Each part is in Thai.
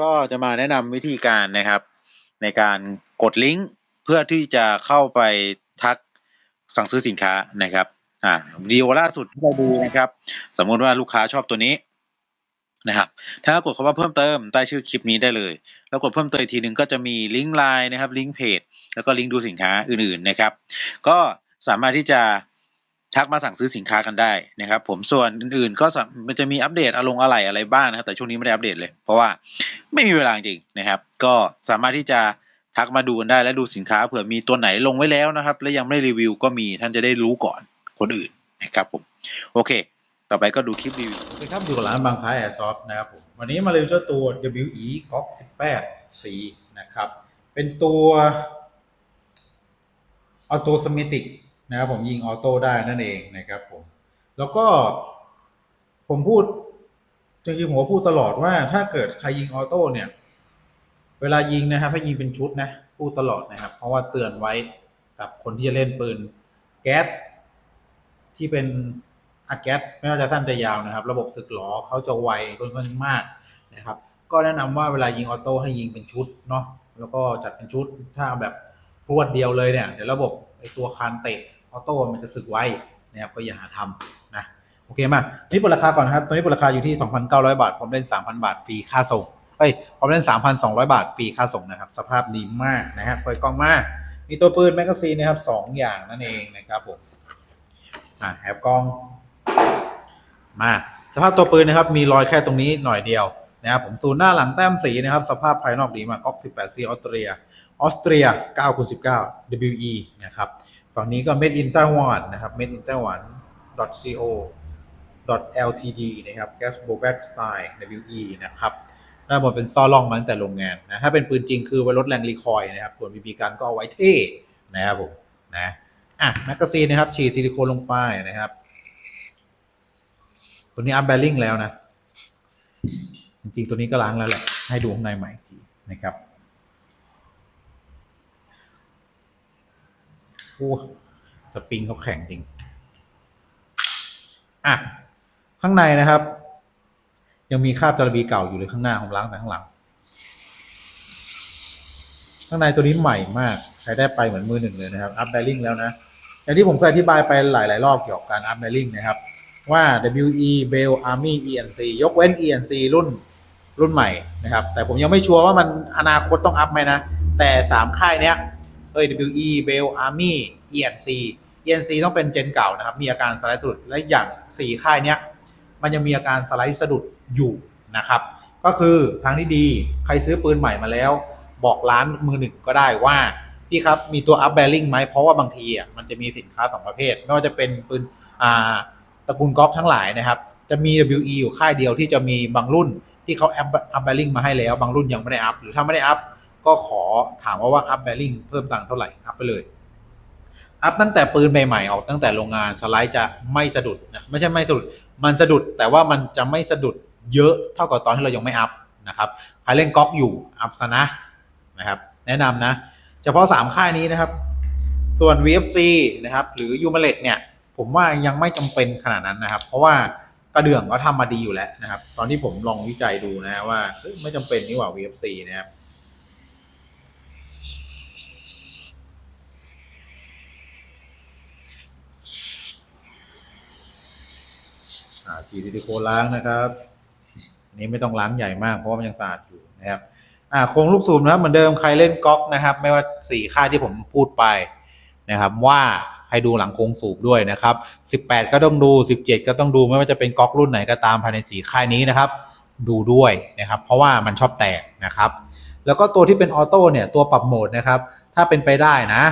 ก็จะมาแนะนำวิธีการนะครับ ในการกดลิงก์เพื่อที่จะเข้าไปทักสั่งซื้อสินค้านะครับอ่าวิดีโอล่าสุดที่เราดูนะครับ สมมุติว่าลูกค้าชอบตัวนี้นะครับ ถ้ากดคำว่าเพิ่มเติมใต้ชื่อคลิปนี้ได้เลย แล้วกดเพิ่มเติมทีหนึ่งก็จะมีลิงก์ไลน์นะครับลิงก์เพจแล้วก็ลิงก์ดูสินค้าอื่นๆนะครับ ก็สามารถที่จะ ทักมาสั่งซื้อสินค้ากันได้นะครับ ผมส่วนอื่นๆก็มันจะมีอัปเดตอารมณ์อะไรอะไรบ้างนะครับ แต่ช่วงนี้ไม่ได้อัปเดตเลย เพราะว่าไม่มีเวลาจริงนะครับ ก็สามารถที่จะทักมาดูกันได้และดูสินค้าเผื่อมีตัวไหนลงไว้แล้วนะครับ และยังไม่รีวิวก็มีท่านจะได้รู้ก่อนคนอื่นนะครับผมโอเค ต่อไปก็ดูคลิปรีวิวสวัสดีครับอยู่กับร้านบางค้าแอร์ซอฟนะครับผมวันนี้มารีวิวเจ้าตัว WE GOG 18 C นะครับ เป็นตัวออโตสมิติก นะครับผมยิงออโต้ได้นั่นเองนะครับผม แล้วก็ผมพูดจริงๆผมก็พูดตลอดว่าถ้าเกิดใครยิงออโต้เนี่ย เวลายิงนะครับให้ยิงเป็นชุดนะพูดตลอดนะครับ เพราะว่าเตือนไว้กับคนที่จะเล่นปืนแก๊สที่เป็นอัดแก๊สไม่ว่าจะสั้นจะยาวนะครับ ระบบสึกหลอเขาจะไวค่อนข้างมากนะครับ ก็แนะนำว่าเวลายิงออโต้ให้ยิงเป็นชุดเนาะแล้วก็จัดเป็นชุดถ้าแบบพรวดเดียวเลยเนี่ยเดี๋ยวระบบไอตัวคานเตะ ออโต้มันจะสึกไวนะครับก็อย่าหาทำนะโอเคมานี่ปลดราคาก่อนนะครับตัวนี้ปลดราคาอยู่ที่ 2,900 บาทผมเล่น 3,000 บาทฟรีค่าส่งเอ้ยผมเล่น 3,200 บาทฟรีค่าส่งนะครับ สภาพดีมากนะครับเปิดกล้องมามีตัวปืนแมกกาซีนนะครับสองอย่างนั่นเองนะครับผมอะแอบกล้องมาสภาพตัวปืนนะครับ มีรอยแค่ตรงนี้หน่อยเดียวนะครับผมศูนหน้าหลังแต้มสีนะครับ สภาพภายนอกดีมากก๊อก 18 C ออสเตรียออสเตรีย9คูณ19 WE นะครับ ฝั่งนี้ก็ made in Taiwan นะครับ made in Taiwan co ltd นะครับ Gasbo Back style WE นะครับด้านบนเป็นซอล่องมาตั้งแต่โรงงานนะถ้าเป็นปืนจริงคือไว้ลดแรงรีคอยล์นะครับส่วน BB กันก็เอาไว้เท่นะครับผมนะอะแมกกาซีนนะครับ ฉีดซิลิโคนลงไปนะครับตัวนี้อัพแบริ่งแล้วนะ จริงๆ ตัวนี้ก็ล้างแล้วแหละ ให้ดูข้างในใหม่อีกทีนะครับ อ้สปริงเขาแข็งจริง อะ ข้างในนะครับ ยังมีคราบจาระบีเก่าอยู่เลยข้างหน้าของล้างแต่ข้างหลัง ข้างในตัวนี้ใหม่มาก ใช้ได้ไปเหมือนมือหนึ่งเลยนะครับ อัพแบริ่งแล้วนะอย่างที่ผมเคยอธิบายไปหลาย ๆ รอบเกี่ยวกับการอัพแบริ่งนะครับ ว่า WE Bell Army ENC ยกเว้น ENC รุ่นรุ่นใหม่นะครับ แต่ผมยังไม่ชัวร์ว่ามันอนาคตต้องอัพไหมนะ แต่3ค่ายเนี้ย เอ้ย WE Bell Army ENC ENC ต้องเป็นเจนเก่านะครับ มีอาการสไลด์สะดุด และอย่าง 4 ค่ายเนี้ย มันยังมีอาการสไลด์สะดุดอยู่นะครับ ก็คือทางที่ดีใครซื้อปืนใหม่มาแล้ว บอกร้านมือหนึ่งก็ได้ว่า พี่ครับมีตัว up bearing ไหมเพราะว่าบางทีอะมันจะมีสินค้าสองประเภท ไม่ว่าจะเป็นปืนอ่าตระกูลกอล์ฟทั้งหลายนะครับ จะมี WE อยู่ค่ายเดียวที่จะมีบางรุ่นที่เขา up up bearing มาให้แล้ว บางรุ่นยังไม่ได้ up หรือถ้าไม่ได้ up ก็ขอถามว่าว่า up bearing เพิ่มตังค์เท่าไหร่ up ไปเลยอัพตั้งแต่ปืนใหม่ๆออกตั้งแต่โรงงานสไลด์จะไม่สะดุดนะไม่ใช่ไม่สะดุด มันสะดุดแต่ว่ามันจะไม่สะดุดเยอะเท่ากับตอนที่เรายังไม่อัพนะครับใครเล่นก๊อกอยู่อัพซะนะนะครับ แนะนำนะ เฉพาะ 3 ค่ายนี้นะครับ ส่วน VFC นะครับ หรือ u m a l e t เนี่ย ผมว่ายังไม่จำเป็นขนาดนั้นนะครับ เพราะว่ากระเดื่องก็ทำมาดีอยู่แล้วนะครับ ตอนที่ผมลองวิจัยดูนะว่าไม่จำเป็นนี่หว่า VFC นะครับ ฉีดซิลิโคนล้างนะครับนี้ไม่ต้องล้างใหญ่มากเพราะว่ามันยังสะอาดอยู่นะครับอ่าโครงลูกสูบนะครับเหมือนเดิมใครเล่นก๊อกนะครับ ไม่ว่าสี่ค่ายที่ผมพูดไปนะครับ ว่าให้ดูหลังโครงสูบด้วยนะครับ 18 ก็ต้องดู 17 ก็ต้องดูไม่ว่าจะเป็นก๊อกรุ่นไหนก็ตามภายในสีค่ายนี้นะครับ ดูด้วยนะครับ เพราะว่ามันชอบแตกนะครับ แล้วก็ตัวที่เป็นออโต้เนี่ยตัวปรับโหมดนะครับ ถ้าเป็นไปได้นะ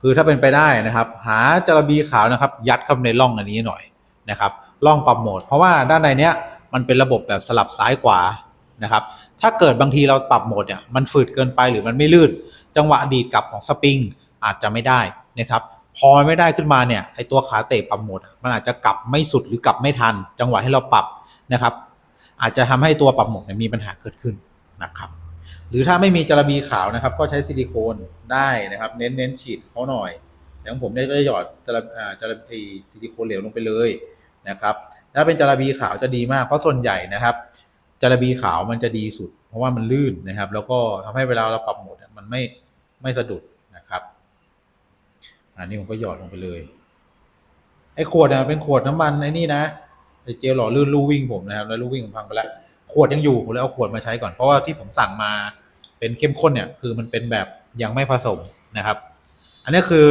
คือถ้าเป็นไปได้นะครับ หาจระบีขาวนะครับ ยัดเข้าในร่องอันนี้หน่อย นะครับร่องปรับโหมด เพราะว่าด้านในเนี้ยมันเป็นระบบแบบสลับซ้ายขวานะครับ ถ้าเกิดบางทีเราปรับโหมดเนี่ยมันฝืดเกินไปหรือมันไม่ลื่น จังหวะดีดกลับของสปริงอาจจะไม่ได้นะครับพอไม่ได้ขึ้นมาเนี่ยไอตัวขาเตะปรับโหมด มันอาจจะกลับไม่สุดหรือกลับไม่ทัน จังหวะที่เราปรับนะครับ อาจจะทำให้ตัวปรับโหมดเนี่ยมีปัญหาเกิดขึ้นนะครับ หรือถ้าไม่มีจระบีขาวนะครับ ก็ใช้ซิลิโคนได้นะครับ เน้นเน้นฉีดเขาหน่อยอย่างผมเนี่ยก็จะหยอดจระอ่าจระบีซิลิโคนเหลวลงไปเลย นะครับถ้าเป็นจระบีขาวจะดีมากเพราะส่วนใหญ่นะครับจระบีขาวมันจะดีสุด เพราะว่ามันลื่นนะครับ แล้วก็ทำให้เวลาเราปรับโหมดมันไม่ไม่สะดุดนะครับ อันนี้ผมก็หยอดลงไปเลยไอ้ขวดเนี่ยเป็นขวดน้ำมันไอ้นี่นะไอ้เจลหล่อลื่นลู่วิ่งผมนะครับ แล้วลู่วิ่งผมพังไปแล้วขวดยังอยู่ผมเลยเอาขวดมาใช้ก่อนเพราะว่าที่ผมสั่งมาเป็นเข้มข้นเนี่ย คือมันเป็นแบบยังไม่ผสมนะครับ อันนี้คือ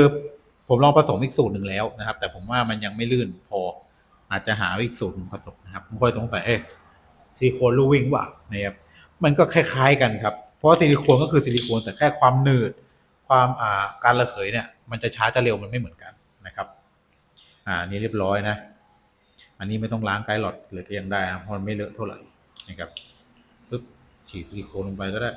ผมลองผสมอีกสูตรหนึ่งแล้วนะครับ แต่ผมว่ามันยังไม่ลื่นพอ อาจจะหาอีกสูตรหนึ่งผสมนะครับผมเคยสงสัยเอ๊ะซิลิโคนลู่วิ่งว่านะครับมันก็คล้าย ๆกันครับ เพราะว่าซิลิโคนก็คือซิลิโคนแต่แค่ความหนืด ความอ่าการระเหยเนี่ย มันจะช้าจะเร็วมันไม่เหมือนกันนะครับ อ่านี่เรียบร้อยนะ อันนี้ไม่ต้องล้างไกด์หลอดเลยก็ยังได้นะเพราะมันไม่เลอะเท่าไหร่นะครับปึ๊บฉีดซิลิโคนลงไปก็ได้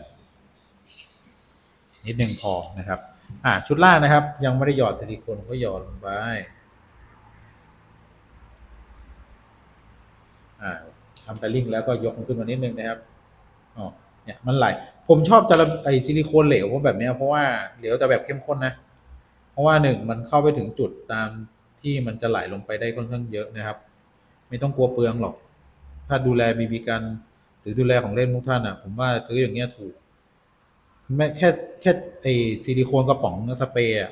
นิดหนึ่งพอนะครับ อ่าชุดล่างนะครับ ยังไม่ได้หยอดซิลิโคนก็หยอดลงไป อ่าทำไตลิ่งแล้วก็ยกมันขึ้นมานิดนึงนะครับอ๋อเนี่ยมันไหลผมชอบจะไอซิลิโคนเหลวเพราะแบบเนี้ยเพราะว่าเหลวจะแบบเข้มข้นนะ เพราะว่าหนึ่งมันเข้าไปถึงจุดตามที่มันจะไหลลงไปได้ค่อนข้างเยอะนะครับ ไม่ต้องกลัวเปลืองหรอก ถ้าดูแลบีบีกัน หรือดูแลของเล่นทุกท่านอะ ผมว่าซื้ออย่างเงี้ยถูกแม้แค่แค่ไอซิลิโคนกระป๋องสเปรย์อะ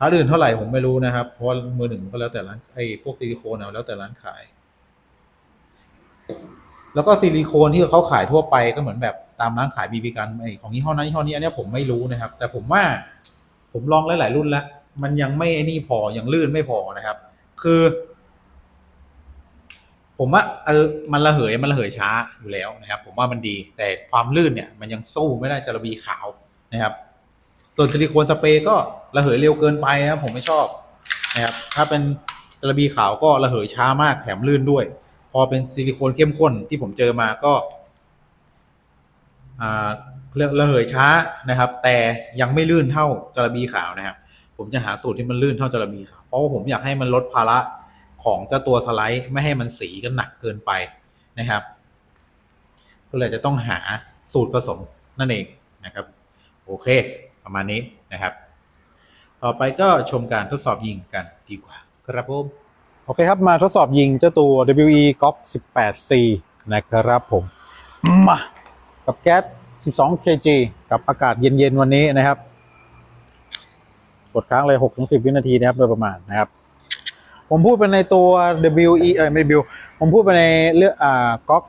ร้านอื่นเท่าไหร่ผมไม่รู้นะครับ เพราะมือหนึ่งก็แล้วแต่ร้านไอพวกซิลิโคนเอาแล้วแต่ร้านขาย แล้วก็ซิลิโคนที่เขาขายทั่วไปก็เหมือนแบบตามร้านขายบีบีกันไอของยี่ห้อนั้นยี่ห้อนี้อันนี้ผมไม่รู้นะครับ แต่ผมว่าผมลองหลายๆรุ่นแล้ว มันยังไม่ไอ้นี่พอยังลื่นไม่พอนะครับ คือ ผมว่าเออมันระเหยมันระเหยช้าอยู่แล้วนะครับ ผมว่ามันดี แต่ความลื่นเนี่ย มันยังสู้ไม่ได้จระบีขาวนะครับ ส่วนซิลิโคนสเปรย์ก็ระเหยเร็วเกินไปนะผมไม่ชอบนะครับถ้าเป็นจระบีขาวก็ระเหยช้ามากแถมลื่นด้วย พอเป็นซิลิโคนเข้มข้นที่ผมเจอมาก็เรื่องระเหยช้านะครับ แต่ยังไม่ลื่นเท่าจระบีขาวนะครับ ผมจะหาสูตรที่มันลื่นเท่าจระบีขาวเพราะว่าผมอยากให้มันลดภาระของเจ้าตัวสไลด์ไม่ให้มันสีกันหนักเกินไปนะครับ ก็เลยจะต้องหาสูตรผสมนั่นเองนะครับ โอเค ประมาณนี้นะครับ ต่อไปก็ชมการทดสอบยิงกันดีกว่า ครับผม โอเคครับ มาทดสอบยิงเจ้าตัว WE GOP 18C นะครับผม มากับแก๊ส 12 kg กับอากาศเย็น ๆ วันนี้นะครับ กดค้างเลย 6-10 วินาทีนะครับ โดยประมาณนะครับ ผมพูดไปในตัว WE เอ้ยไม่ W ผมพูดไปในเรื่องอ่า GOP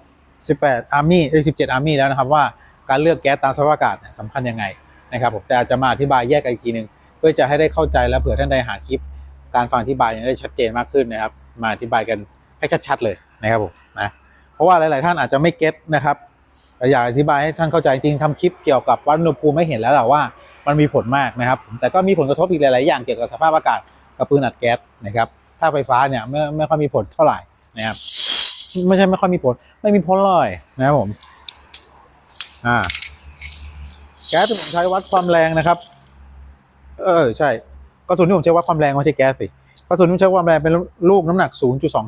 18 Army เอ้ย17 Army แล้วนะครับว่าการเลือกแก๊สตามสภาพอากาศสำคัญยังไงนะครับผมแต่อาจจะมาอธิบายแยกกันอีกทีหนึ่งเพื่อจะให้ได้เข้าใจและเผื่อท่านใดหาคลิป การฟังอธิบายยังได้ชัดเจนมากขึ้นนะครับ มาอธิบายกันให้ชัด ๆ เลยนะครับผมนะเพราะว่าหลาย ๆ ท่านอาจจะไม่เก็ตนะครับอยากอธิบายให้ท่านเข้าใจจริงทำคลิปเกี่ยวกับวัดอุณหภูมิไม่เห็นแล้วแหละว่ามันมีผลมากนะครับ แต่ก็มีผลกระทบอีกหลาย ๆ อย่างเกี่ยวกับสภาพอากาศกับปืนอัดแก๊สนะครับ ถ้าไฟฟ้าเนี่ยไม่ไม่ค่อยมีผลเท่าไหร่นะครับไม่ใช่ไม่ค่อยมีผล ไม่มีผลเลยนะครับผมอ่าแก๊สที่ผมใช้วัดความแรงนะครับ เออใช่ กระสุนที่ผมใช้วัดความแรงไม่ใช่แก๊สสิกระสุนที่ผมใช้ความแรงเป็นลูกน้ำหนัก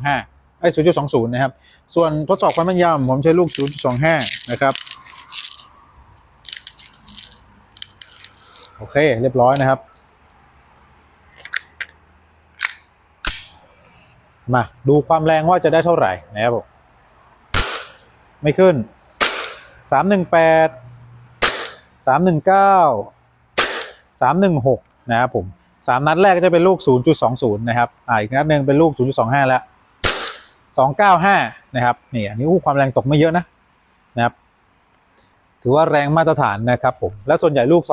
0.25ไอ้0.20 นะครับ ส่วนทดสอบความแม่นยำผมใช้ลูก 0.25 นะครับ โอเคเรียบร้อยนะครับ มาดูความแรงว่าจะได้เท่าไหร่นะครับผมไม่ขึ้น 318 319 316 นะครับผม สามนัดแรกก็จะเป็นลูก 0.20 นะครับ อ่า อีกนัดหนึ่งเป็นลูก 0.25 แล้ว 295 นะครับ นี่ อันนี้อู้ความแรงตกไม่เยอะนะ นะครับ ถือว่าแรงมาตรฐานนะครับผม และส่วนใหญ่ลูก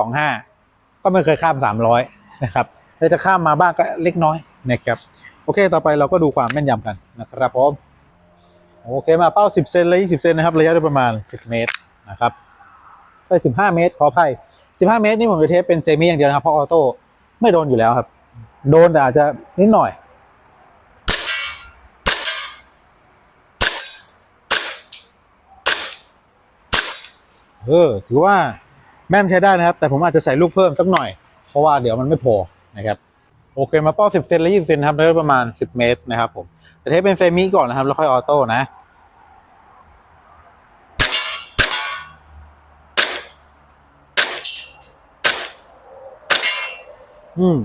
25 ก็ไม่เคยข้าม 300 นะครับแล้วจะข้ามมาบ้างก็เล็กน้อยนะครับ โอเค ต่อไปเราก็ดูความแม่นยำกันนะครับผม โอเค มาเป้า 10 เซนเลย20 เซนนะครับ ระยะโดยประมาณ 10 เมตรนะครับไป15 เมตร ขออภัย15 เมตรนี่ผมจะเทสเป็นเซมิอย่างเดียวนะครับ เพราะออโต้ ไม่โดนอยู่แล้วครับ โดนแต่อาจจะนิดหน่อย เออ ถือว่าแม่นใช้ได้นะครับ แต่ผมอาจจะใส่ลูกเพิ่มสักหน่อย เพราะว่าเดี๋ยวมันไม่พอนะครับ โอเค มาเป้า10 เซนและ20 เซนครับได้ประมาณ 10 เมตรนะครับผมแต่เทสเป็นเซมิก่อนนะครับ แล้วค่อยออโต้นะ อืม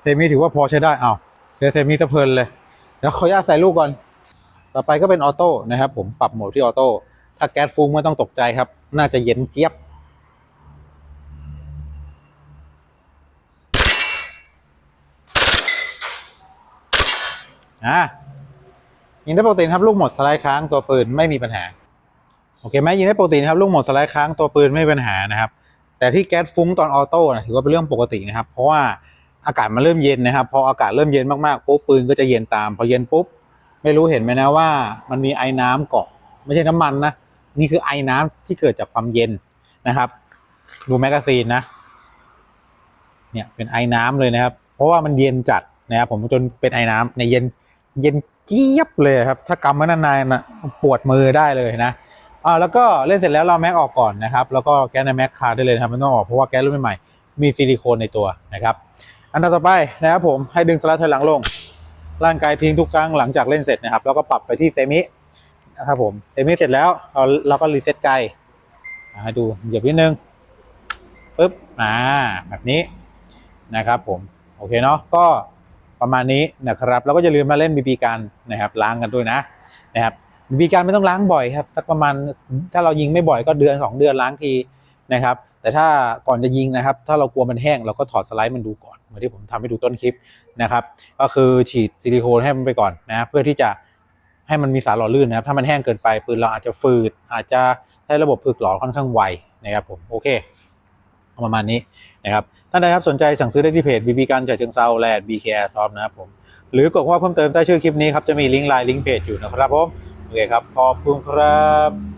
เซมิถือว่าพอใช้ได้อ้าวเซเซมิสะเพลินเลย แล้วขออนุญาตใส่ลูกก่อน ต่อไปก็เป็นออโต้นะครับ ผมปรับโหมดที่ออโต้ถ้าแก๊สฟุ้งไม่ต้องตกใจครับ น่าจะเย็นเจี๊ยบ อะยิงได้ปกติครับลูกหมดสไลด์ค้างตัวปืนไม่มีปัญหา โอเคไหมยิงได้ปกติครับลูกหมดสไลด์ค้างตัวปืนไม่มีปัญหานะครับ แต่ที่แก๊สฟุ้งตอนออโต้นะถือว่าเป็นเรื่องปกตินะครับ เพราะว่า อากาศมันเริ่มเย็นนะครับ พออากาศเริ่มเย็นมากๆปุ๊บปืนก็จะเย็นตาม พอเย็นปุ๊บ ไม่รู้เห็นไหมนะว่า มันมีไอ้น้ำเกาะ ไม่ใช่น้ำมันนะ นี่คือไอ้น้ำที่เกิดจากความเย็นนะครับ ดูแมกกาซีนนะ เนี่ยเป็นไอ้น้ำเลยนะครับ เพราะว่ามันเย็นจัดนะครับผมจนเป็นไอ้น้ำในเย็นเย็นเจี๊ยบเลยครับ ถ้ากำไว้นานๆนะปวดมือได้เลยนะอ่าแล้วก็เล่นเสร็จแล้วเราแม็กออกก่อนนะครับ แล้วก็แก๊สในแม็กคาได้เลยนะครับไม่ต้องออกเพราะว่าแก๊สรุ่นใหม่มีซิลิโคนในตัวนะครับ อันดับต่อไปนะครับผมให้ดึงสไลด์ถอยหลังลง ร่างกายทิ้งทุกครั้งหลังจากเล่นเสร็จนะครับ แล้วก็ปรับไปที่เซมินะครับผมเซมิเสร็จแล้วเราเราก็รีเซ็ตไกลให้ดูเหยียบนิดนึงปึ๊บอ่าแบบนี้นะครับผมโอเคเนาะก็ประมาณนี้นะครับแล้วก็อย่าลืมมาเล่นบีบีกันนะครับล้างกันด้วยนะนะครับบีบีกันไม่ต้องล้างบ่อยครับสักประมาณถ้าเรายิงไม่บ่อยก็เดือนสองเดือนล้างทีนะครับ แต่ถ้าก่อนจะยิงนะครับ ถ้าเรากลัวมันแห้งเราก็ถอดสไลด์มันดูก่อนเหมือนที่ผมทำให้ดูต้นคลิปนะครับ ก็คือฉีดซิลิโคนให้มันไปก่อนนะเพื่อที่จะให้มันมีสารหล่อลื่นนะครับ ถ้ามันแห้งเกินไปปืนเราอาจจะฝืด อาจจะใช้ระบบฝึกหล่อค่อนข้างไวนะครับผมโอเคประมาณนี้นะครับท่านใดครับสนใจสั่งซื้อได้ที่เพจ BB กันจากเชิงเซาแลนด์ BK Airsoft นะครับผมหรือกดว่าเพิ่มเติมใต้ชื่อคลิปนี้ครับจะมีลิงก์ไลน์ลิงก์เพจอยู่นะครับผมโอเคครับขอบคุณครับ